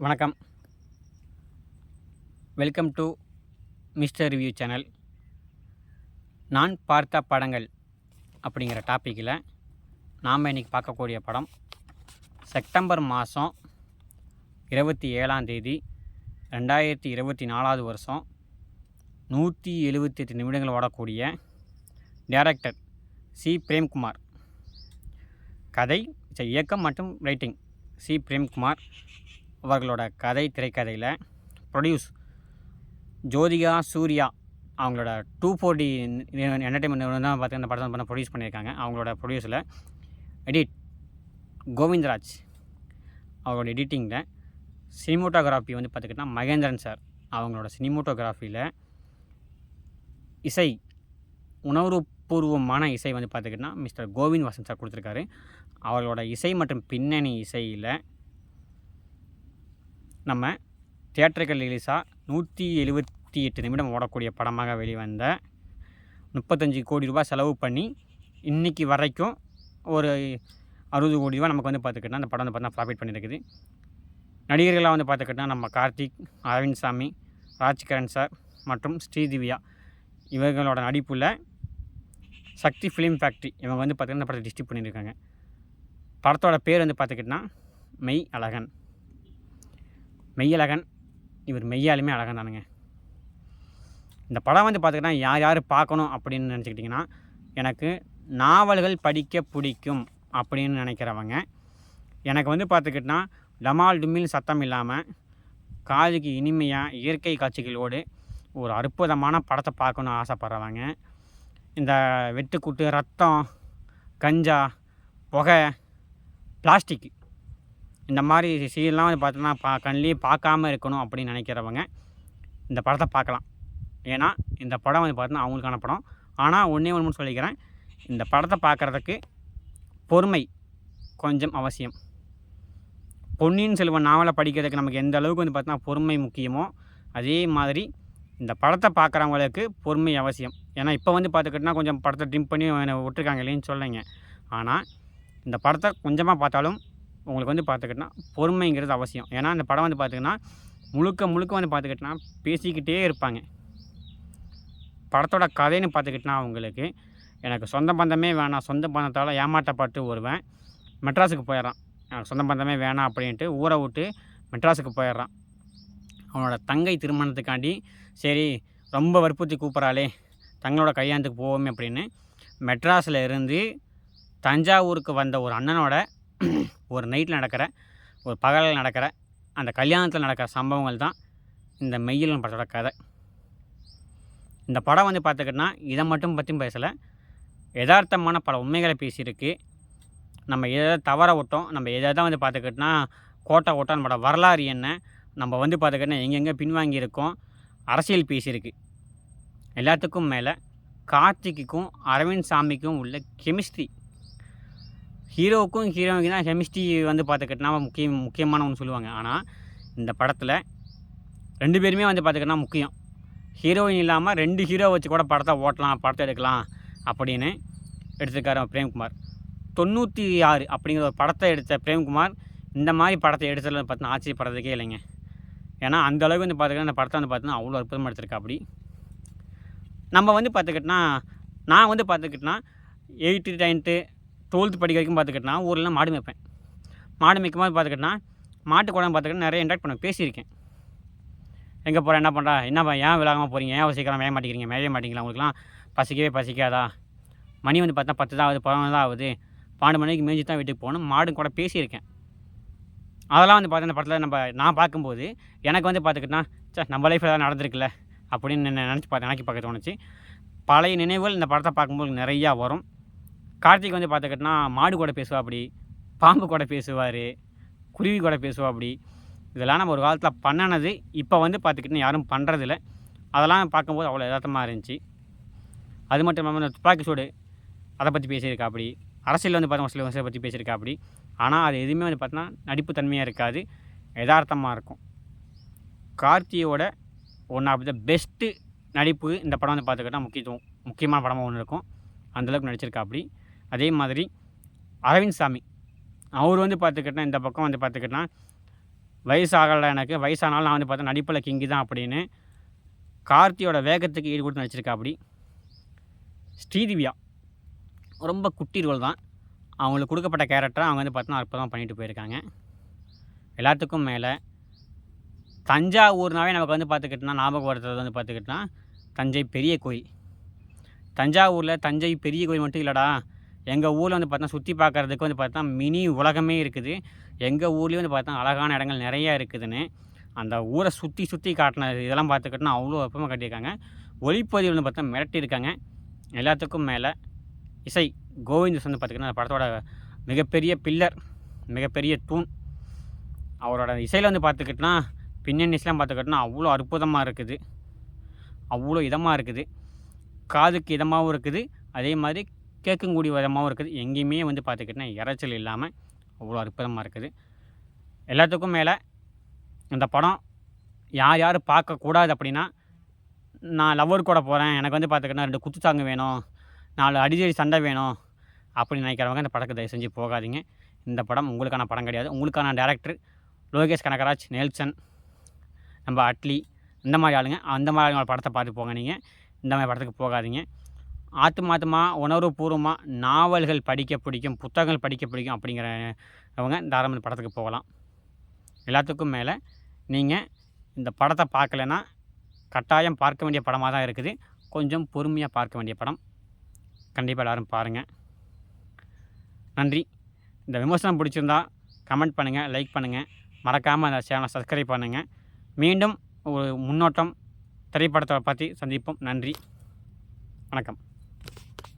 வணக்கம். Welcome to mister review channel நான் பார்த்த படங்கள் அப்படிங்கிற டாப்பிக்கில் நாம் இன்றைக்கி பார்க்கக்கூடிய படம் செப்டம்பர் மாதம் இருபத்தி ஏழாம் தேதி ரெண்டாயிரத்தி இருபத்தி நாலாவது வருஷம் நூற்றி எழுபத்தி எட்டு நிமிடங்கள் ஓடக்கூடிய டைரக்டர் சி பிரேம்குமார் கதை இயக்கம் மற்றும் ரைட்டிங் சி பிரேம்குமார் அவர்களோட கதை திரைக்கதையில் ப்ரொடியூஸ் ஜோதிகா சூர்யா அவங்களோட டூ ஃபோர்டி என்டர்டைன்மெண்ட் தான் பார்த்து இந்த படத்தை பண்ண ப்ரொடியூஸ் பண்ணியிருக்காங்க. அவங்களோட ப்ரொடியூஸில் எடிட் கோவிந்தராஜ் அவரோட எடிட்டிங்கில் சினிமோட்டோகிராஃபி வந்து பார்த்துக்கிட்டா மகேந்திரன் சார் அவங்களோட சினிமோட்டோகிராஃபியில் இசை உணர்வுபூர்வமான இசை வந்து பார்த்துக்கிட்டா மிஸ்டர் கோவிந்த் வாசன் சார் கொடுத்துருக்காரு. அவர்களோட இசை மற்றும் பின்னணி இசையில் நம்ம தியேட்டர்கள் ரிலீஸாக நூற்றி எழுபத்தி எட்டு நிமிடம் ஓடக்கூடிய படமாக வெளிவந்த முப்பத்தஞ்சு கோடி ரூபாய் செலவு பண்ணி இன்றைக்கி வரைக்கும் ஒரு அறுபது கோடி ரூபா நமக்கு வந்து பார்த்துக்கிட்டா அந்த படம் வந்து பார்த்தா ப்ராஃபிட் பண்ணியிருக்குது. நடிகர்களாக வந்து பார்த்துக்கிட்டா நம்ம கார்த்திக் அரவிந்த் சாமி ராஜ்கரண் சார் மற்றும் ஸ்ரீதிவ்யா. இவர்களோட நடிப்பில் சக்தி ஃபிலிம் ஃபேக்ட்ரி இவங்க வந்து பார்த்திங்கன்னா இந்த படத்தை டிஸ்ட்ரிப் பண்ணியிருக்காங்க. படத்தோட பேர் வந்து பார்த்துக்கிட்டா மெய் அழகன். மெய்யழகன். இவர் மெய்யாலுமே அழகன் தானுங்க இந்த படம் வந்து பார்த்துக்கிட்டா யார் யார் பார்க்கணும் அப்படின்னு நினச்சிக்கிட்டிங்கன்னா எனக்கு நாவல்கள் படிக்க பிடிக்கும் அப்படின்னு நினைக்கிறவங்க. எனக்கு வந்து பார்த்துக்கிட்டா டமால் டுமில் சத்தம் இல்லாமல் காதுக்கு இனிமையாக இயற்கை காட்சிகளோடு ஒரு அற்புதமான படத்தை பார்க்கணுன்னு ஆசைப்பட்றவங்க. இந்த வெட்டுக்குட்டு ரத்தம் கஞ்சா புகை பிளாஸ்டிக். இந்த மாதிரி சீன்லாம் வந்து பார்த்தோன்னா பா கண்லேயே பார்க்காம இருக்கணும் அப்படின்னு நினைக்கிறவங்க இந்த படத்தை பார்க்கலாம். ஏன்னா இந்த படம் வந்து பார்த்தோன்னா அவங்களுக்கான படம். ஆனால் ஒன்றே ஒன்று சொல்லிக்கிறேன். இந்த படத்தை பார்க்குறதுக்கு பொறுமை கொஞ்சம் அவசியம். பொன்னியின் செல்வன் நாவலை படிக்கிறதுக்கு நமக்கு எந்த அளவுக்கு வந்து பார்த்தோன்னா பொறுமை முக்கியமோ அதே மாதிரி இந்த படத்தை பார்க்குறவங்களுக்கு பொறுமை அவசியம். ஏன்னா இப்போ வந்து பார்த்துக்கிட்டோன்னா கொஞ்சம் படத்தை ட்ரிம் பண்ணி விட்டுருக்காங்க இல்லைன்னு சொல்லுங்க ஆனால் இந்த படத்தை கொஞ்சமாக பார்த்தாலும் உங்களுக்கு வந்து பார்த்துக்கிட்டனா பொறுமைங்கிறது அவசியம். ஏன்னா அந்த படம் வந்து பார்த்துக்கிட்டனா முழுக்க முழுக்க வந்து பார்த்துக்கிட்டனா பேசிக்கிட்டே இருப்பாங்க. படத்தோட கதைன்னு பார்த்துக்கிட்டனா அவங்களுக்கு எனக்கு சொந்த பந்தமே வேணாம். சொந்த பந்தத்தால் ஏமாற்றப்பட்டு வருவேன். மெட்ராஸுக்கு போயிடுறான். எனக்கு சொந்த பந்தமே வேணாம் அப்படின்ட்டு ஊரை விட்டு மெட்ராஸுக்கு போயிடுறான். அவனோட தங்கை திருமணத்துக்காண்டி சரி ரொம்ப வற்புறுத்தி கூப்பிட்றாளே தங்களோட கையாந்துக்கு போவோமே அப்படின்னு மெட்ராஸில் இருந்து தஞ்சாவூருக்கு வந்த ஒரு அண்ணனோட ஒரு நைட்டில் நடக்கிற ஒரு பகலில் நடக்கிற அந்த கல்யாணத்தில் நடக்கிற சம்பவங்கள் தான் இந்த மெய்யலன் படத்தோட கதை. இந்த படம் வந்து பார்த்துக்கிட்டனா இதை மட்டும் பற்றியும் பேசலை. யதார்த்தமான பல உண்மைகளை பேசியிருக்கு. நம்ம எதை தவற விட்டோம் நம்ம எதை தான் வந்து பார்த்துக்கிட்டோன்னா கோட்டை ஓட்டம் நம்மளோட வரலாறு என்ன நம்ம வந்து பார்த்துக்கிட்டனா எங்கெங்கே பின்வாங்கி இருக்கோம் அரசியல் பேசியிருக்கு. எல்லாத்துக்கும் மேலே கார்த்திக்குக்கும் அரவிந்த் சாமிக்கும் உள்ள கெமிஸ்ட்ரி ஹீரோவுக்கும் ஹீரோவுக்கு தான் கெமிஸ்ட்ரி வந்து பார்த்துக்கிட்டனா முக்கிய முக்கியமான ஒன்று சொல்லுவாங்க. ஆனால் இந்த படத்தில் ரெண்டு பேருமே வந்து பார்த்துக்கிட்டனா முக்கியம். ஹீரோயின் இல்லாமல் ரெண்டு ஹீரோ வச்சு கூட படத்தை ஓட்டலாம் படத்தை எடுக்கலாம் அப்படின்னு எடுத்திருக்காரு பிரேம்குமார். தொண்ணூற்றி ஆறு அப்படிங்கிற ஒரு படத்தை எடுத்த பிரேம்குமார் இந்த மாதிரி படத்தை எடுத்ததில் பார்த்தீங்கன்னா ஆச்சரியப்படுறதுக்கே இல்லைங்க. ஏன்னா அந்த அளவுக்கு வந்து பார்த்துக்கிட்டா இந்த படத்தை வந்து பார்த்தீங்கன்னா அவ்வளோ அற்புதமாக எடுத்திருக்கா அப்படி. நம்ம வந்து பார்த்துக்கிட்டனா நான் வந்து பார்த்துக்கிட்டனா எயிட்டு நைன்த்து டுவெல்த்து படிக்க வரைக்கும் பார்த்துக்கிட்டனா ஊரில் மாடு மேய்ப்பேன். மாடு மேய்க்கும் போது பார்த்துக்கிட்டனா மாட்டு குடம் பார்த்துக்கிட்டு நிறைய இன்ட்ராக்ட் பண்ண பேசியிருக்கேன். எங்கே போகிறேன் என்ன பண்ணுறா என்னப்பா ஏன் விளாகாமல் போகிறீங்க ஏன் சீக்கிரம் மேய மாட்டேங்கிறீங்க? மேய மாட்டேங்களா? உங்களுக்குலாம் பசிக்கவே பசிக்காதா? மணி வந்து பார்த்தா பத்து தான் ஆகுது பதினொன்று தான் ஆகுது. பன்னெண்டு மணிக்கு மேய்ஞ்சி தான் வீட்டுக்கு போகணும். மாடு கூட பேசியிருக்கேன். அதெல்லாம் வந்து பார்த்தா இந்த படத்தில் நம்ம நான் பார்க்கும்போது எனக்கு வந்து பார்த்துக்கிட்டா சார் நம்ம லைஃப்பில் தான் நடந்திருக்குல்ல அப்படின்னு நினச்சி பார்த்து நினைக்கி பார்க்க தோணுச்சு. பழைய நினைவுகள் இந்த படத்தை பார்க்கும்போது நிறையா வரும். கார்த்திக் வந்து பார்த்துக்கிட்டனா மாடு கூட பேசுவா அப்படி பாம்பு கூட பேசுவார் குருவி கூட பேசுவா அப்படி இதெல்லாம் நம்ம ஒரு காலத்தில் பண்ணினது இப்போ வந்து பார்த்துக்கிட்டா யாரும் பண்ணுறதில்ல அதெல்லாம் பார்க்கும்போது அவ்வளோ யதார்த்தமாக இருந்துச்சு. அது மட்டும் இல்லாமல் இந்த துப்பாக்கி சூடு அதை பற்றி பேசியிருக்கா அப்படி அரசியல் வந்து பார்த்தா சில விஷயத்தை பற்றி பேசியிருக்கா அப்படி ஆனால் அது எதுவுமே வந்து பார்த்தோன்னா நடிப்பு தன்மையாக இருக்காது. யதார்த்தமாக இருக்கும். கார்த்தியோட ஒன் ஆஃப் த பெஸ்ட்டு நடிப்பு இந்த படம் வந்து பார்த்துக்கிட்டா முக்கியத்துவம் முக்கியமான படமாக ஒன்று இருக்கும். அந்தளவுக்கு நடிச்சிருக்கா அப்படி அதே மாதிரி அரவிந்த் சாமி. அவர் வந்து பார்த்துக்கிட்டா இந்த பக்கம் வந்து பார்த்துக்கிட்டா வயசு எனக்கு. வயசானாலும் நான் வந்து பார்த்தா நடிப்பில் கிங்கி தான் அப்படின்னு கார்த்தியோட வேகத்துக்கு ஈடு கொடுத்து நடிச்சிருக்கா அப்படி ஸ்ரீதிவ்யா ரொம்ப குட்டி ரோல் தான். அவங்களுக்கு கொடுக்கப்பட்ட கேரக்டரை அவங்க வந்து பார்த்தோன்னா அற்புதமாக பண்ணிட்டு போயிருக்காங்க. எல்லாத்துக்கும் மேலே தஞ்சாவூர்னாவே நமக்கு வந்து பார்த்துக்கிட்டோன்னா ஞாபகம் வருது வந்து பார்த்துக்கிட்டோன்னா தஞ்சை பெரிய கோயில். தஞ்சாவூரில் தஞ்சை பெரிய கோயில் மட்டும் இல்லைடா. எங்கள் ஊரில் வந்து பார்த்தா சுற்றி பார்க்குறதுக்கு வந்து பார்த்தா மினி உலகமே இருக்குது. எங்கள் ஊர்லேயும் வந்து பார்த்தா அழகான இடங்கள் நிறையா இருக்குதுன்னு. அந்த ஊரை சுற்றி சுற்றி காட்டினது இதெல்லாம் பார்த்துக்கிட்டோன்னா அவ்வளோ வெப்பமாக கட்டியிருக்காங்க. ஒளிப்பதிவு வந்து பார்த்தா மிரட்டியிருக்காங்க. எல்லாத்துக்கும் மேலே இசை கோவிந்த் வந்து பார்த்திங்கன்னா அந்த படத்தோட மிகப்பெரிய பில்லர் மிகப்பெரிய தூண். அவரோட இசையில் வந்து பார்த்துக்கிட்டோன்னா பின்னணி இசைலாம் பார்த்துக்கிட்டோன்னா அவ்வளோ அற்புதமாக இருக்குது. அவ்வளோ இதமாக இருக்குது. காதுக்கு இதமாகவும் இருக்குது. அதே மாதிரி கேட்கக்கூடிய விதமாகவும் இருக்குது. எங்கேயுமே வந்து பார்த்துக்கிட்டோன்னா இறைச்சல் இல்லாமல் அவ்வளோ அற்புதமாக இருக்குது. எல்லாத்துக்கும் மேலே இந்த படம் யார் யார் பார்க்கக்கூடாது அப்படின்னா நான் லவ்வர் கூட போகிறேன் எனக்கு வந்து பார்த்துக்கிட்டா ரெண்டு குத்து தாங்க வேணும் நாலு அடிதடி சண்டை வேணும் அப்படின்னு நினைக்கிறவங்க இந்த படத்தை தயவு செஞ்சு போகாதீங்க. இந்த படம் உங்களுக்கான படம் கிடையாது. உங்களுக்கான டேரக்டர் லோகேஷ் கனகராஜ் நெல்சன் நம்ம அட்லி இந்த மாதிரி ஆளுங்க அந்த மாதிரி ஆளுங்களோட படத்தை பார்த்து போங்க நீங்கள் இந்த மாதிரி படத்துக்கு போகாதீங்க. ஆத்மாத்தமாக உணர்வுபூர்வமாக நாவல்கள் படிக்க பிடிக்கும் புத்தகங்கள் படிக்க பிடிக்கும் அப்படிங்கிறவங்க தாராளமாக படத்துக்கு போகலாம். எல்லாத்துக்கும் மேலே நீங்கள் இந்த படத்தை பார்க்கலன்னா கட்டாயம் பார்க்க வேண்டிய படமாக தான் இருக்குது. கொஞ்சம் பொறுமையாக பார்க்க வேண்டிய படம். கண்டிப்பாக எல்லோரும் பாருங்கள் நன்றி. இந்த விமர்சனம் பிடிச்சிருந்தா கமெண்ட் பண்ணுங்கள் லைக் பண்ணுங்கள் மறக்காமல் அந்த சேனலை சப்ஸ்கிரைப் பண்ணுங்கள் மீண்டும் ஒரு முன்னோட்டம் திரைப்படத்தை பற்றி சந்திப்போம். நன்றி. வணக்கம்.